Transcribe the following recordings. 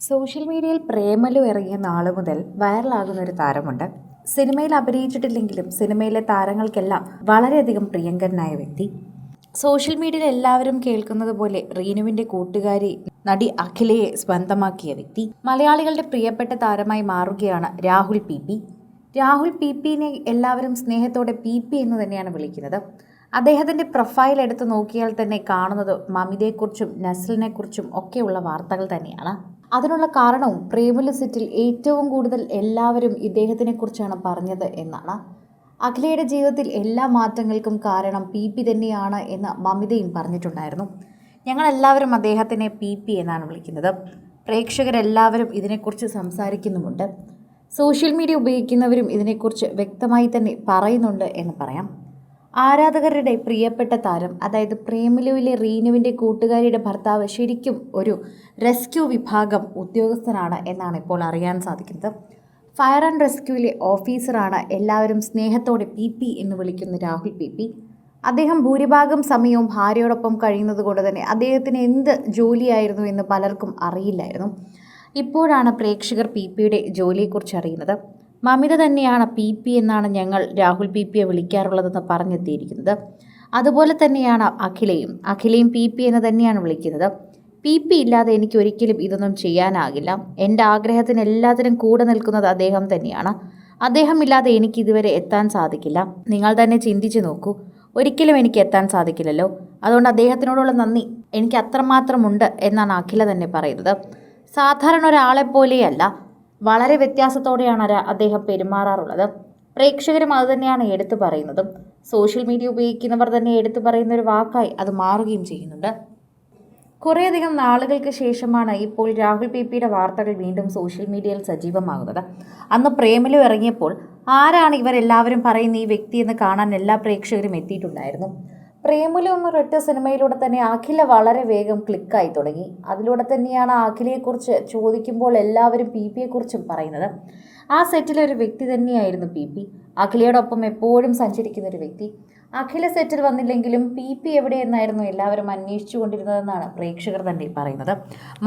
Social മീഡിയയിൽ പ്രേമലു ഇറങ്ങിയ നാളു മുതൽ വൈറലാകുന്ന ഒരു താരമുണ്ട്. സിനിമയിൽ അഭിനയിച്ചിട്ടില്ലെങ്കിലും സിനിമയിലെ താരങ്ങൾക്കെല്ലാം വളരെയധികം പ്രിയങ്കരനായ വ്യക്തി. സോഷ്യൽ മീഡിയയിൽ എല്ലാവരും കേൾക്കുന്നത് പോലെ റീനുവിന്റെ കൂട്ടുകാരി നടി അഖിലയെ സ്വന്തമാക്കിയ വ്യക്തി. മലയാളികളുടെ പ്രിയപ്പെട്ട താരമായി മാറുകയാണ് Rahul P P. Rahul P പിനെ എല്ലാവരും സ്നേഹത്തോടെ പി പി എന്ന് തന്നെയാണ് വിളിക്കുന്നത്. അദ്ദേഹത്തിന്റെ പ്രൊഫൈൽ എടുത്ത് നോക്കിയാൽ തന്നെ കാണുന്നത് മമിതയെക്കുറിച്ചും നസ്ലിനെക്കുറിച്ചും ഒക്കെയുള്ള വാർത്തകൾ തന്നെയാണ്. അതിനുള്ള കാരണവും പ്രേമലു സെറ്റിൽ ഏറ്റവും കൂടുതൽ എല്ലാവരും ഇദ്ദേഹത്തിനെ കുറിച്ചാണ് പറഞ്ഞത് എന്നാണ്. അഖിലയുടെ ജീവിതത്തിൽ എല്ലാ മാറ്റങ്ങൾക്കും കാരണം പി പി തന്നെയാണ് എന്ന് മമിതയും പറഞ്ഞിട്ടുണ്ടായിരുന്നു. ഞങ്ങളെല്ലാവരും അദ്ദേഹത്തിനെ പി പി എന്നാണ് വിളിക്കുന്നത്. പ്രേക്ഷകരെല്ലാവരും ഇതിനെക്കുറിച്ച് സംസാരിക്കുന്നുമുണ്ട്. സോഷ്യൽ മീഡിയ ഉപയോഗിക്കുന്നവരും ഇതിനെക്കുറിച്ച് വ്യക്തമായി തന്നെ പറയുന്നുണ്ട് എന്ന് പറയാം. ആരാധകരുടെ പ്രിയപ്പെട്ട താരം അതായത് പ്രേമലുവിലെ റീനുവിന്റെ കൂട്ടുകാരിയുടെ ഭർത്താവ് ശരിക്കും ഒരു റെസ്ക്യൂ വിഭാഗം ഉദ്യോഗസ്ഥനാണ് എന്നാണ് ഇപ്പോൾ അറിയാൻ സാധിക്കുന്നത്. ഫയർ ആൻഡ് റെസ്ക്യൂവിലെ ഓഫീസറാണ് എല്ലാവരും സ്നേഹത്തോടെ പി പി എന്ന് വിളിക്കുന്ന രാഹുൽ പി പി. അദ്ദേഹം ഭൂരിഭാഗം സമയവും ഭാര്യയോടൊപ്പം കഴിയുന്നത് കൊണ്ട് തന്നെ അദ്ദേഹത്തിന് എന്ത് ജോലിയായിരുന്നു എന്ന് പലർക്കും അറിയില്ലായിരുന്നു. ഇപ്പോഴാണ് പ്രേക്ഷകർ പി പിയുടെ ജോലിയെക്കുറിച്ച് അറിയുന്നത്. മമിത തന്നെയാണ് പി പി എന്നാണ് ഞങ്ങൾ രാഹുൽ പി പിയെ വിളിക്കാറുള്ളതെന്ന് പറഞ്ഞെത്തിയിരിക്കുന്നത്. അതുപോലെ തന്നെയാണ് അഖിലയും. അഖിലയും പി പി എന്ന് തന്നെയാണ് വിളിക്കുന്നത്. പി പി ഇല്ലാതെ എനിക്ക് ഒരിക്കലും ഇതൊന്നും ചെയ്യാനാകില്ല. എന്റെ ആഗ്രഹത്തിന് എല്ലാത്തിനും കൂടെ നിൽക്കുന്നത് അദ്ദേഹം തന്നെയാണ്. അദ്ദേഹം ഇല്ലാതെ എനിക്ക് ഇതുവരെ എത്താൻ സാധിക്കില്ല. നിങ്ങൾ തന്നെ ചിന്തിച്ചു നോക്കൂ. ഒരിക്കലും എനിക്ക് എത്താൻ സാധിക്കില്ലല്ലോ. അതുകൊണ്ട് അദ്ദേഹത്തിനോടുള്ള നന്ദി. എനിക്ക് അത്രമാത്രമുണ്ട് എന്നാണ് അഖില തന്നെ പറയുന്നത്. സാധാരണ ഒരാളെ പോലെയല്ല വളരെ വ്യത്യാസത്തോടെയാണ് അദ്ദേഹം പെരുമാറാറുള്ളത്. പ്രേക്ഷകരും അത് തന്നെയാണ് എടുത്തു പറയുന്നതും. സോഷ്യൽ മീഡിയ ഉപയോഗിക്കുന്നവർ തന്നെ എടുത്തു പറയുന്ന ഒരു വാക്കായി അത് മാറുകയും ചെയ്യുന്നുണ്ട്. കുറേയധികം നാളുകൾക്ക് ശേഷമാണ് ഇപ്പോൾ രാഹുൽ പി പിയുടെ വാർത്തകൾ വീണ്ടും സോഷ്യൽ മീഡിയയിൽ സജീവമാകുന്നത്. അന്ന് പ്രേമിലും ഇറങ്ങിയപ്പോൾ ആരാണ് ഇവരെല്ലാവരും പറയുന്ന ഈ വ്യക്തി എന്ന് കാണാൻ എല്ലാ പ്രേക്ഷകരും എത്തിയിട്ടുണ്ടായിരുന്നു. പ്രേമലു എന്ന ഒരൊറ്റ സിനിമയിലൂടെ തന്നെ അഖില വളരെ വേഗം ക്ലിക്കായി തുടങ്ങി. അതിലൂടെ തന്നെയാണ് അഖിലയെക്കുറിച്ച് ചോദിക്കുമ്പോൾ എല്ലാവരും പി പിയെക്കുറിച്ചും പറയുന്നത്. ആ സെറ്റിലെ ഒരു വ്യക്തി തന്നെയായിരുന്നു പി പി. അഖിലയോടൊപ്പം എപ്പോഴും സഞ്ചരിക്കുന്ന ഒരു വ്യക്തി. അഖില സെറ്റിൽ വന്നില്ലെങ്കിലും പി പി എവിടെയെന്നായിരുന്നു എല്ലാവരും അന്വേഷിച്ചു കൊണ്ടിരുന്നതെന്നാണ് പ്രേക്ഷകർ തന്നെ പറയുന്നത്.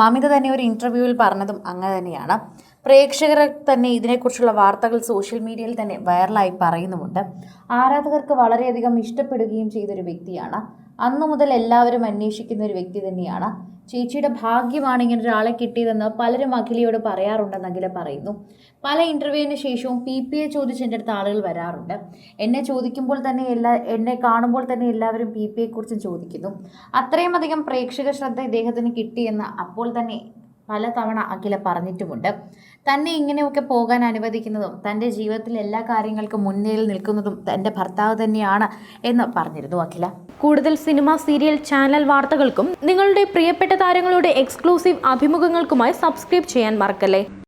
മമിത തന്നെ ഒരു ഇന്റർവ്യൂവിൽ പറഞ്ഞതും അങ്ങനെ തന്നെയാണ്. പ്രേക്ഷകർ തന്നെ ഇതിനെക്കുറിച്ചുള്ള വാർത്തകൾ സോഷ്യൽ മീഡിയയിൽ തന്നെ വൈറലായി പറയുന്നുമുണ്ട്. ആരാധകർക്ക് വളരെയധികം ഇഷ്ടപ്പെടുകയും ചെയ്തൊരു വ്യക്തിയാണ് അന്നു മുതൽ എല്ലാവരും അന്വേഷിക്കുന്ന ഒരു വ്യക്തി തന്നെയാണ്. ചേച്ചിയുടെ ഭാഗ്യമാണ് ഇങ്ങനെ ഒരാളെ കിട്ടിയതെന്ന് പലരും അഖിലയോട് പറയാറുണ്ടെന്ന് അഖില പറയുന്നു. പല ഇന്റർവ്യൂവിന് ശേഷവും പി പി എ ചോദിച്ച് എന്റെ അടുത്ത് ആളുകൾ വരാറുണ്ട്. എന്നെ ചോദിക്കുമ്പോൾ തന്നെ എല്ലാ എന്നെ കാണുമ്പോൾ തന്നെ എല്ലാവരും പി പി എക്കുറിച്ചും ചോദിക്കുന്നു. അത്രയും അധികം പ്രേക്ഷക ശ്രദ്ധ ഇദ്ദേഹത്തിന് കിട്ടിയെന്ന് അപ്പോൾ തന്നെ പലതവണ അഖില പറഞ്ഞിട്ടുമുണ്ട്. തന്നെ ഇങ്ങനെയൊക്കെ പോകാൻ അനുവദിക്കുന്നതും തന്റെ ജീവിതത്തിൽ എല്ലാ കാര്യങ്ങൾക്കും മുന്നിൽ നിൽക്കുന്നതും തന്റെ ഭർത്താവ് തന്നെയാണ് എന്ന് പറഞ്ഞിരുന്നു അഖില. കൂടുതൽ സിനിമ സീരിയൽ ചാനൽ വാർത്തകൾക്കും നിങ്ങളുടെ പ്രിയപ്പെട്ട താരങ്ങളുടെ എക്സ്ക്ലൂസീവ് അഭിമുഖങ്ങൾക്കുമായി സബ്സ്ക്രൈബ് ചെയ്യാൻ മറക്കല്ലേ?